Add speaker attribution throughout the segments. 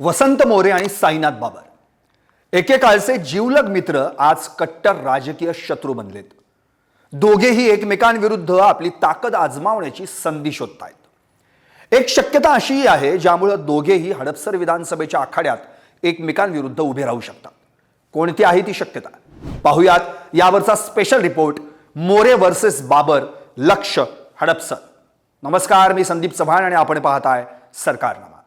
Speaker 1: वसंत मोरे आणि साईनाथ बाबर. एकेकाळचे जीवलग मित्र आज कट्टर राजकीय शत्रू बनलेत. दोघेही एकमेकांविरुद्ध आपली ताकद आजमावण्याची संधी शोधतायत. एक शक्यता अशीही आहे ज्यामुळं दोघेही हडपसर विधानसभेच्या आखाड्यात एकमेकांविरुद्ध उभे राहू शकतात. कोणती आहे ती शक्यता? पाहुयात यावरचा special report More versus Babar लक्ष हडपसर. नमस्कार मी संदीप चव्हाण आणि आपण पाहताय सरकारनामा.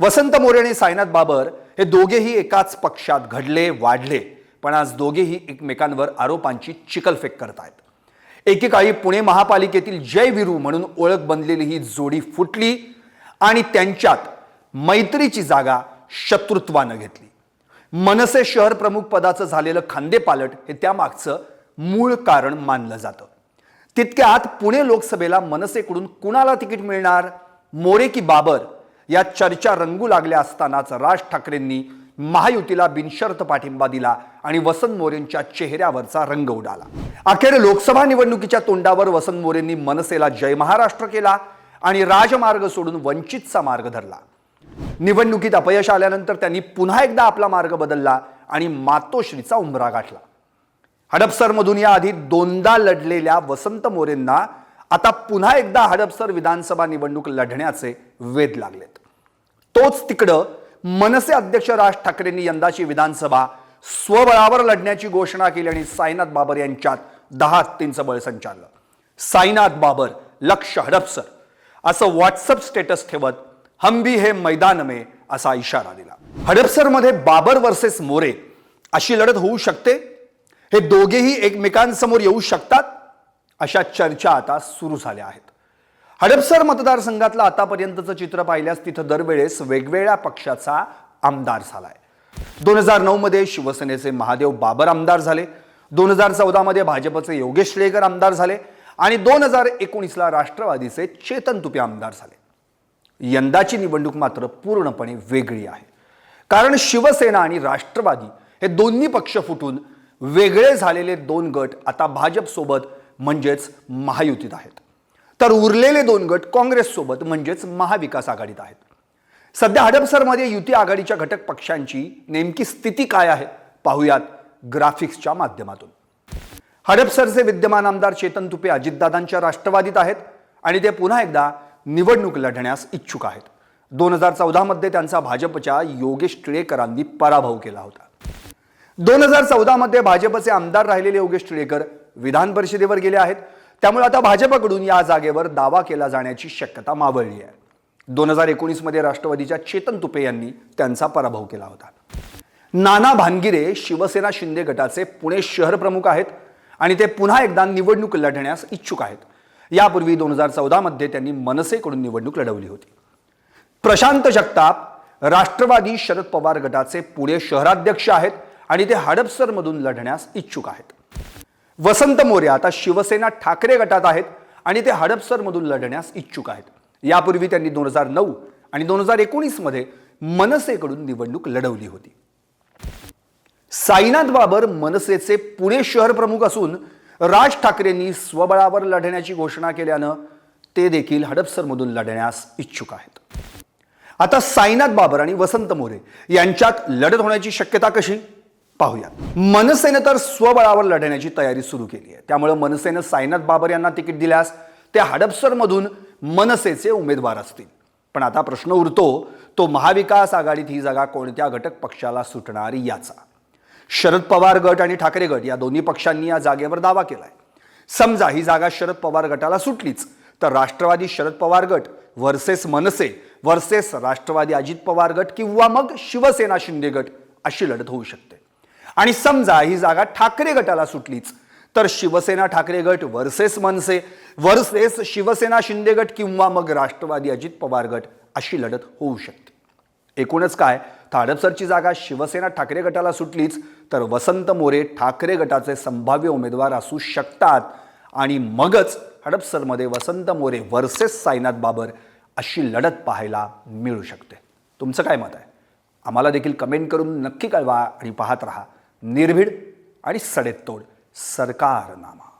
Speaker 1: वसंत मोरे आणि साईनाथ बाबर हे दोघेही एकाच पक्षात घडले वाढले. पण आज दोघेही एकमेकांवर आरोपांची चिकलफेक करत आहेत एकेकाळी पुणे महापालिकेतील जय विरू म्हणून ओळख बनलेली ही जोडी फुटली आणि त्यांच्यात मैत्रीची जागा शत्रुत्वानं घेतली. मनसे शहर प्रमुख पदाचं झालेलं खांदेपालट हे त्यामागचं मूळ कारण मानलं जातं. तितक्यात पुणे लोकसभेला मनसेकडून कुणाला तिकीट मिळणार? मोरे की बाबर? या चर्चा रंगू लागल्या असतानाच राज ठाकरेंनी महायुतीला बिनशर्त पाठिंबा दिला आणि वसंत मोरेंच्या चेहऱ्यावरचा रंग उडाला. अखेर लोकसभा निवडणुकीच्या तोंडावर वसंत मोरेंनी मनसेला जय महाराष्ट्र केला आणि राजमार्ग सोडून वंचितचा मार्ग धरला. निवडणुकीत अपयश आल्यानंतर त्यांनी पुन्हा एकदा आपला मार्ग बदलला आणि मातोश्रीचा उंबरा गाठला. हडपसरमधून या आधी दोनदा लढलेल्या वसंत मोरेंना आता पुन्हा एकदा हडपसर विधानसभा निवडणूक लढण्याचे वेध लागलेत. तोच तिकडं मनसे अध्यक्ष राज ठाकरेंनी यंदाची विधानसभा स्वबळावर लढण्याची घोषणा केली आणि साईनाथ बाबर यांच्यात दहा हत्तींचं बळ संचारलं. साईनाथ बाबर लक्ष हडपसर असं व्हॉट्सअप स्टेटस ठेवत हम भी हे मैदान मे असा इशारा दिला. हडपसरमध्ये बाबर वर्सेस मोरे अशी लढत होऊ शकते? हे दोघेही एकमेकांसमोर येऊ शकतात? अशा चर्चा आता सुरू झाल्या आहेत. हडपसर मतदारसंघातलं आतापर्यंतचं चित्र पाहिल्यास तिथं दरवेळेस वेगवेगळ्या पक्षाचा आमदार झालाय. दोन हजार नऊमध्ये शिवसेनेचे महादेव बाबर आमदार झाले. दोन हजार चौदामध्ये भाजपचे योगेश टिळेकर आमदार झाले. आणि दोन हजार एकोणीसला राष्ट्रवादीचे चेतन तुपे आमदार झाले. यंदाची निवडणूक मात्र पूर्णपणे वेगळी आहे. कारण शिवसेना आणि राष्ट्रवादी हे दोन्ही पक्ष फुटून वेगळे झालेले दोन गट आता भाजपसोबत म्हणजेच महायुतीत आहेत. तर उरलेले दोन गट काँग्रेससोबत म्हणजेच महाविकास आघाडीत आहेत. सध्या हडपसरमध्ये युती आघाडीच्या घटक पक्षांची नेमकी स्थिती काय आहे पाहूयात ग्राफिक्सच्या माध्यमातून. हडपसरचे विद्यमान आमदार चेतन तुपे अजितदादांच्या राष्ट्रवादीत आहेत आणि ते पुन्हा एकदा निवडणूक लढण्यास इच्छुक आहेत. दोन हजार चौदामध्ये त्यांचा भाजपच्या योगेश टिळेकरांनी पराभव केला होता. दोन हजार चौदामध्ये भाजपचे आमदार राहिलेले योगेश टिळेकर विधान परिषदेवर गेले आहेत. त्यामुळे आता भाजपकडून या जागेवर दावा केला जाण्याची शक्यता मावळली आहे. दोन हजार एकोणीसमध्ये राष्ट्रवादीच्या चेतन तुपे यांनी त्यांचा पराभव केला होता. नाना भानगिरे शिवसेना शिंदे गटाचे पुणे शहर प्रमुख आहेत आणि ते पुन्हा एकदा निवडणूक लढण्यास इच्छुक आहेत. यापूर्वी दोन हजार चौदामध्ये त्यांनी मनसेकडून निवडणूक लढवली होती. प्रशांत जगताप राष्ट्रवादी शरद पवार गटाचे पुणे शहराध्यक्ष आहेत आणि ते हडपसरमधून लढण्यास इच्छुक आहेत. वसंत मोरे आता शिवसेना ठाकरे गटात आहेत आणि ते हडपसरमधून लढण्यास इच्छुक आहेत. यापूर्वी त्यांनी दोन हजार नऊ आणि दोन हजार एकोणीसमध्ये मनसेकडून निवडणूक लढवली होती. साईनाथ बाबर मनसेचे पुणे शहर प्रमुख असून राज ठाकरेंनी स्वबळावर लढण्याची घोषणा केल्यानं ते देखील हडपसरमधून लढण्यास इच्छुक आहेत. आता साईनाथ बाबर आणि वसंत मोरे यांच्यात लढत होण्याची शक्यता कशी? पाहूया मनसेनं तर स्वबळावर लढण्याची तयारी सुरू केली आहे. त्यामुळे मनसेनं साईनाथ बाबर यांना तिकीट दिल्यास ते हडपसरमधून मनसेचे उमेदवार असतील. पण आता प्रश्न उरतो तो महाविकास आघाडीत ही जागा कोणत्या घटक पक्षाला सुटणार याचा? शरद पवार गट आणि ठाकरे गट या दोन्ही पक्षांनी या जागेवर दावा केलाय. समजा ही जागा शरद पवार गटाला सुटलीच तर राष्ट्रवादी शरद पवार गट वर्सेस मनसे वर्सेस राष्ट्रवादी अजित पवार गट किंवा मग शिवसेना शिंदे गट अशी लढत होऊ शकते. आणि समजा ही जागा ठाकरे गटाला सुटलीच तर शिवसेना ठाकरे गट वर्सेस मनसे वर्सेस शिवसेना शिंदे गट किंवा मग राष्ट्रवादी अजित पवार गट अशी लढत होऊ शकते. एकूणच काय? ताडपसरची हडपसरची जागा शिवसेना ठाकरे गटाला सुटलीच तर वसंत मोरे ठाकरे गटाचे संभाव्य उमेदवार असू शकतात आणि मगच हडपसरमध्ये वसंत मोरे वर्सेस साईनाथ बाबर अशी लढत पाहायला मिळू शकते. तुमचं काय मत आहे? आम्हाला देखील कमेंट करून नक्की कळवा आणि पाहत राहा. निर्भीड आणि सडेतोड. सरकारनामा.